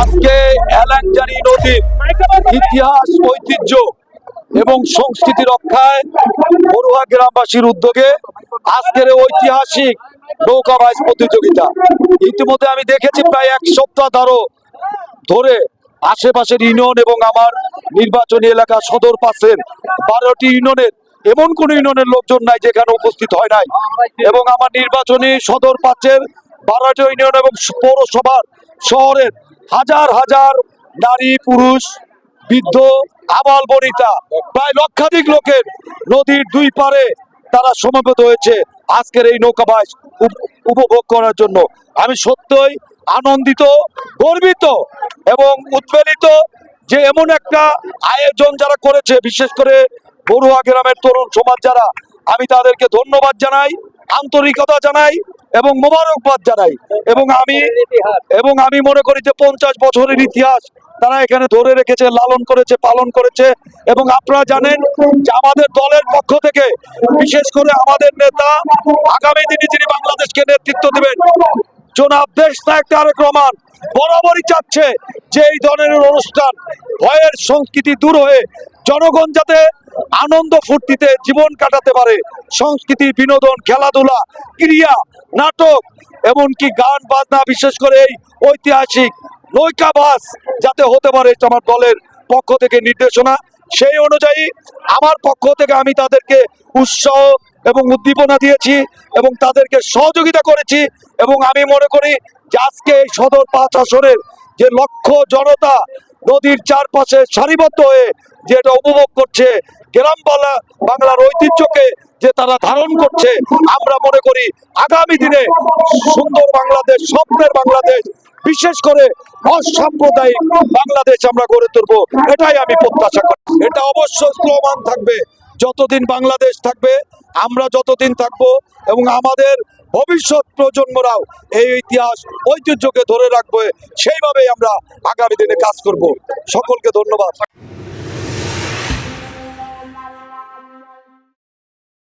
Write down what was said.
আজকে অ্যালাংজানি নদীর ইতিহাস, ঐতিহ্য এবং সংস্কৃতি রক্ষায় বড়ুয়া গ্রামবাসীর উদ্যোগে আজকের ঐতিহাসিক নৌকা বাইচ প্রতিযোগিতা। ইতিমধ্যে আমি দেখেছি প্রায় এক সপ্তাহ ধরো ধরে আশেপাশের ইউনিয়ন এবং আমার নির্বাচনী এলাকা সদর পাশের বারোটি ইউনিয়নের, এমন কোন ইউনিয়নের লোকজন নাই যেখানে উপস্থিত হয় নাই। এবং আমার নির্বাচনী সদর পাচ্ছের বারোটি ইউনিয়ন এবং পৌরসভার শহরের হাজার হাজার নারী, পুরুষ, বৃদ্ধ, আবাল বনিতা, প্রায় লক্ষাধিক লোকের নদীর দুই পারে তারা সমবেত হয়েছে আজকের এই নৌকাবাস উপ- উপভোগ করার জন্য। আমি সত্যই আনন্দিত, গর্বিত এবং উদ্বেলিত যে এমন একটা আয়োজন যারা করেছে, বিশেষ করে বড়ুয়া গ্রামের তরুণ সমাজ যারা, আমি তাদেরকে ধন্যবাদ জানাই, আন্তরিকতা জানাই এবং মোবারকবাদ জানাই। এবং আমি এবং আমি মনে করি যে পঞ্চাশ বছরের ইতিহাস তারা এখানে ধরে রেখেছে, লালন করেছে, পালন করেছে। এবং আপনারা জানেন যে আমাদের দলের পক্ষ থেকে, বিশেষ করে আমাদের নেতা, আগামী দিনে যিনি বাংলাদেশকে নেতৃত্ব দেবেন, জনাব দেশ নায়ক তারেক রহমান, বরাবরই চাচ্ছে যে এই ধরনের অনুষ্ঠান ভয়ের সংস্কৃতি দূর হয়ে জনগণ যাতে আনন্দ ফুর্তিতে জীবন কাটাতে পারে। সংস্কৃতি বিনোদন, খেলাধুলা, ক্রিয়া নাটক, এমনকি গান, বাজনা, বিশেষ করে এই ঐতিহাসিক নৌকা বাস যাতে হতে পারে আমার দলের পক্ষ থেকে নির্দেশনা। সেই অনুযায়ী আমার পক্ষ থেকে আমি তাদেরকে উৎসাহ এবং উদ্দীপনা দিয়েছি এবং তাদেরকে সহযোগিতা করেছি এবং আমি মনে করি যে আজকে এই সদর পাঁচ আসনের যে লক্ষ জনতা নদীর চারপাশে সারিবদ্ধ হয়ে যে এটা উপভোগ করছে গ্রাম বাংলা বাংলার ঐতিহ্যকে যে তারা ধারণ করছে, আমরা মনে করি আগামী দিনে সুন্দর বাংলাদেশ, স্বপ্নের বাংলাদেশ, বিশেষ করে অসাম্প্রদায়িক বাংলাদেশ আমরা গড়ে তুলবো, এটাই আমি প্রত্যাশা করি। এটা অবশ্যই স্লোমান থাকবে, যতদিন বাংলাদেশ থাকবে, আমরা যতদিন থাকব এবং আমাদের ভবিষ্যৎ প্রজন্মরাও এই ইতিহাস ঐতিহ্যকে ধরে রাখবে, সেইভাবেই আমরা আগামী দিনে কাজ করব। সকলকে ধন্যবাদ।